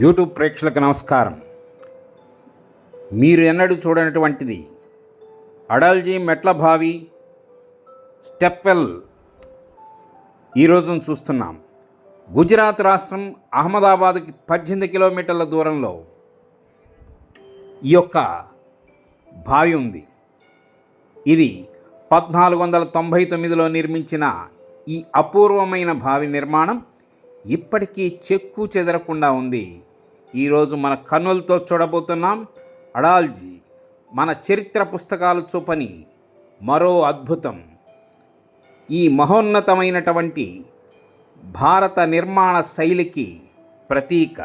YouTube ప్రేక్షకులకు నమస్కారం. మీరు ఎన్నడూ చూడనటువంటిది అడల్జీ మెట్ల బావి స్టెప్వెల్ ఈరోజు చూస్తున్నాం. గుజరాత్ రాష్ట్రం అహ్మదాబాద్కి పద్దెనిమిది కిలోమీటర్ల దూరంలో ఈ యొక్క బావి ఉంది. ఇది పద్నాలుగు వందల తొంభై తొమ్మిదిలో నిర్మించిన ఈ అపూర్వమైన బావి నిర్మాణం. ఇప్పటికీ చెక్కు చెదరకుండా ఉంది. ఈరోజు మన కన్నులతో చూడబోతున్నాం అడాల్జీ మన చరిత్ర పుస్తకాలు చూపని మరో అద్భుతం. ఈ మహోన్నతమైనటువంటి భారత నిర్మాణ శైలికి ప్రతీక.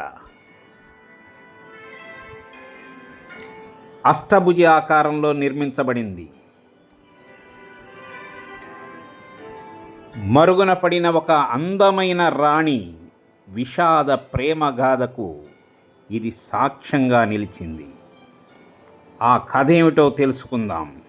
అష్టభుజ ఆకారంలో నిర్మించబడింది. మరుగున పడిన ఒక అందమైన రాణి విషాద ప్రేమగాథకు ఇది సాక్ష్యంగా నిలిచింది. ఆ కథ ఏమిటో తెలుసుకుందాం.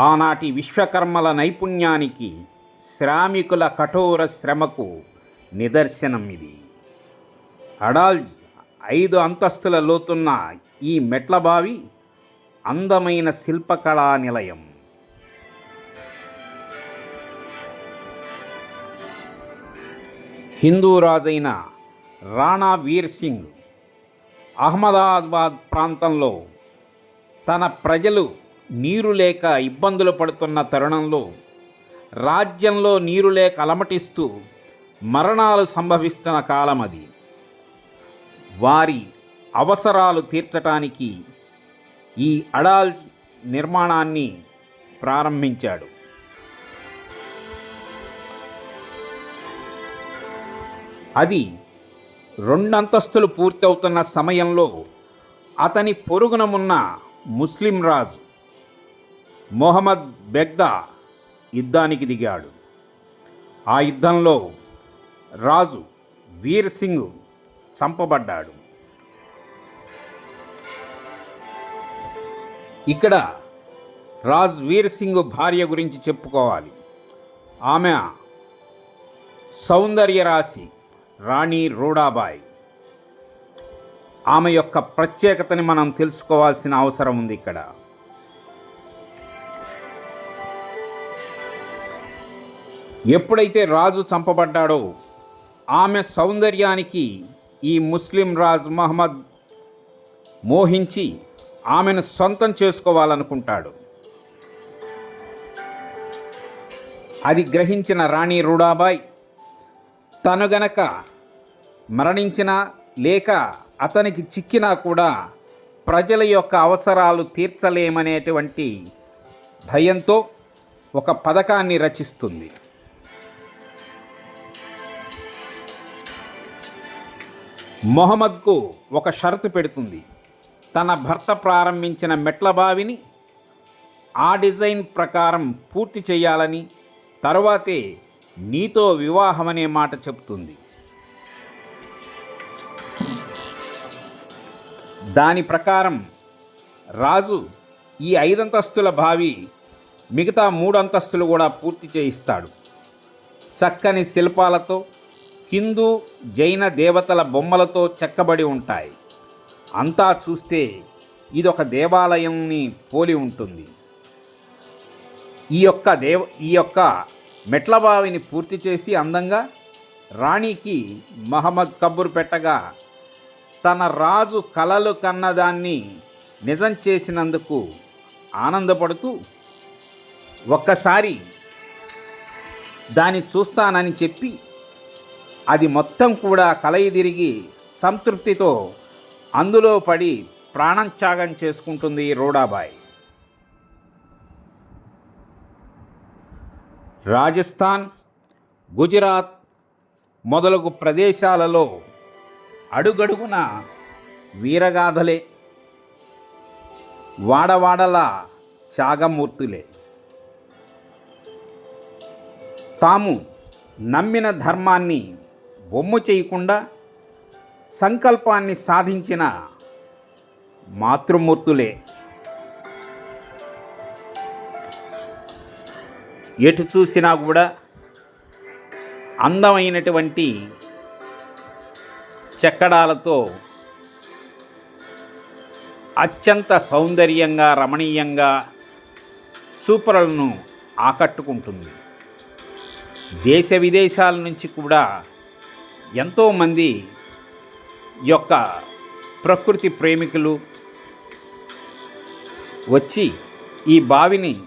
ఆనాటి విశ్వకర్మల నైపుణ్యానికి శ్రామికుల కఠోర శ్రమకు నిదర్శనం ఇది. అడాల్జ్ ఐదు అంతస్తుల లోతున్న ఈ మెట్ల బావి అందమైన శిల్పకళా నిలయం. హిందూ రాజైన రాణా వీర్ సింగ్ అహ్మదాబాద్ ప్రాంతంలో తన ప్రజలు నీరు లేక ఇబ్బందులు పడుతున్న తరుణంలో రాజ్యంలో నీరు లేక అలమటిస్తూ మరణాలు సంభవిస్తున్న కాలం అది వారి అవసరాలు తీర్చటానికి ఈ అడాల్ నిర్మాణాన్ని ప్రారంభించాడు. అది రెండంతస్తులు పూర్తవుతున్న సమయంలో అతని పొరుగునమున్న ముస్లిం రాజు మొహమ్మద్ బెగ్దా యుద్ధానికి దిగాడు. ఆ యుద్ధంలో రాజు వీర్ సింగ్ చంపబడ్డాడు. ఇక్కడ రాజ్ వీర్ సింగ్ భార్య గురించి చెప్పుకోవాలి. ఆమె సౌందర్య రాశి రాణి రూడాబాయ్. ఆమె యొక్క ప్రత్యేకతని మనం తెలుసుకోవాల్సిన అవసరం ఉంది ఇక్కడ. ఎప్పుడైతే రాజు చంపబడ్డాడో ఆమె సౌందర్యానికి ఈ ముస్లిం రాజు మహమ్మద్ మోహించి ఆమెను సొంతం చేసుకోవాలనుకుంటాడు. అది గ్రహించిన రాణి రూడాబాయ్ తను గనక మరణించినా లేక అతనికి చిక్కినా కూడా ప్రజల యొక్క అవసరాలు తీర్చలేమనేటువంటి భయంతో ఒక పథకాన్ని రచిస్తుంది. మొహమ్మద్కు ఒక షరతు పెడుతుంది. తన భర్త ప్రారంభించిన మెట్ల బావిని ఆ డిజైన్ ప్రకారం పూర్తి చేయాలని తరువాతే నీతో వివాహమనే మాట చెప్తుంది. దాని ప్రకారం రాజు ఈ ఐదంతస్తుల బావి మిగతా మూడు అంతస్తులు కూడా పూర్తి చేయిస్తాడు. చక్కని శిల్పాలతో హిందూ జైన దేవతల బొమ్మలతో చెక్కబడి ఉంటాయి. అంతా చూస్తే ఇదొక దేవాలయంని పోలి ఉంటుంది. ఈ యొక్క దేవ ఈ యొక్క మెట్ల బావిని పూర్తి చేసి అందంగా రాణికి మహమ్మద్ కబూర్ పెట్టగా తన రాజు కలలు కన్నదాన్ని నిజం చేసినందుకు ఆనందపడుతూ ఒక్కసారి దాన్ని చూస్తానని చెప్పి అది మొత్తం కూడా కలయి తిరిగి సంతృప్తితో అందులో పడి ప్రాణత్యాగం చేసుకుంటుంది రోడాబాయ్. రాజస్థాన్ గుజరాత్ మొదలగు ప్రదేశాలలో అడుగడుగున వీరగాథలే వాడవాడల త్యాగమూర్తులే. తాము నమ్మిన ధర్మాన్ని బొమ్ము చేయకుండా సంకల్పాన్ని సాధించిన మాతృమూర్తులే. ఎటు చూసినా కూడా అందమైనటువంటి చెక్కడాలతో అత్యంత సౌందర్యంగా రమణీయంగా చూపరలను ఆకట్టుకుంటుంది. దేశ విదేశాల నుంచి కూడా ఎంతోమంది యొక్క ప్రకృతి ప్రేమికులు వచ్చి ఈ బావిని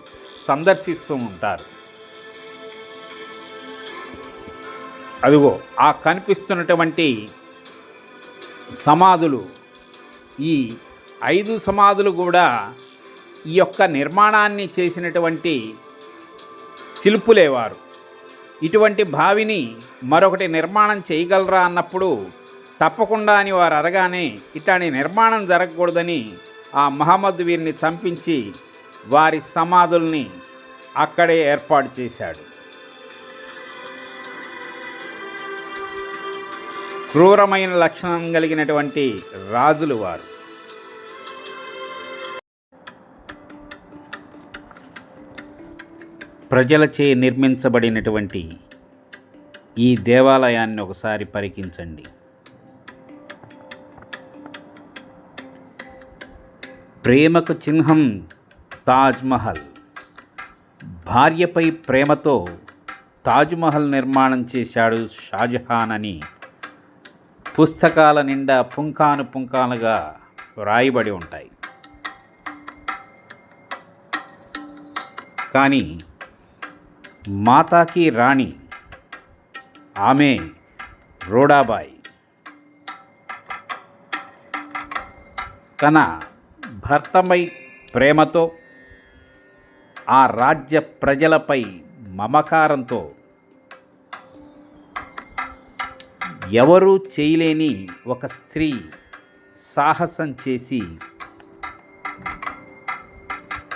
సందర్శిస్తూ ఉంటారు. అదిగో ఆ కనిపిస్తున్నటువంటి సమాధులు ఈ ఐదు సమాధులు కూడా ఈ యొక్క నిర్మాణాన్ని చేసినటువంటి శిల్పులేవారు ఇటువంటి బావిని మరొకటి నిర్మాణం చేయగలరా అన్నప్పుడు తప్పకుండా అని వారు అరగానే ఇట్లాంటి నిర్మాణం జరగకూడదని ఆ మహమ్మద్ వీరిని చంపించి వారి సమాధుల్ని అక్కడే ఏర్పాటు చేశాడు. క్రూరమైన లక్షణం కలిగినటువంటి రాజులు వారు. ప్రజలచే నిర్మించబడినటువంటి ఈ దేవాలయాన్ని ఒకసారి పరికించండి. ప్రేమకు చిహ్నం తాజ్మహల్ భార్యపై ప్రేమతో తాజ్మహల్ నిర్మాణం చేశాడు షాజహాన్ అని పుస్తకాల నిండా పుంకాను పుంకానుగా వ్రాయబడి ఉంటాయి. కానీ మాతాకి రాణి ఆమె రోడాబాయి. తన భర్తమై ప్రేమతో ఆ రాజ్య ప్రజలపై మమకారంతో. ఎవరూ చేయలేని ఒక స్త్రీ సాహసం చేసి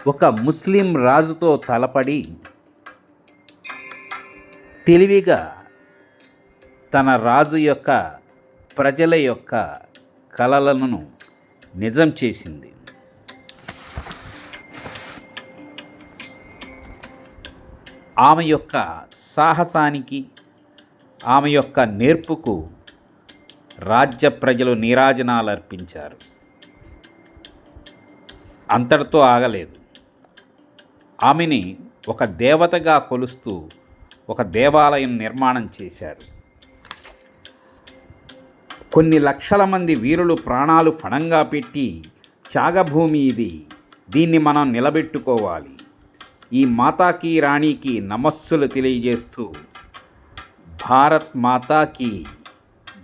ఒక ముస్లిం రాజుతో తలపడి తెలివిగా తన రాజు యొక్క ప్రజల యొక్క కలలను నిజం చేసింది. ఆమె యొక్క సాహసానికి ఆమె యొక్క నేర్పుకు రాజ్య ప్రజలు నీరాజనాలు అర్పించారు అంతటితో ఆగలేదు. ఆమెని ఒక దేవతగా కొలుస్తూ ఒక దేవాలయం నిర్మాణం చేశారు. కొన్ని లక్షల మంది వీరులు ప్రాణాలు ఫణంగా పెట్టి త్యాగభూమి ఇది దీన్ని మనం నిలబెట్టుకోవాలి. ఈ మాతాకి రాణికి నమస్సులు తెలియజేస్తూ భారత్ మాతాకి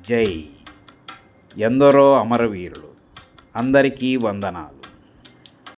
జై. ఎందరో అమరవీరులు అందరికీ వందనాలు.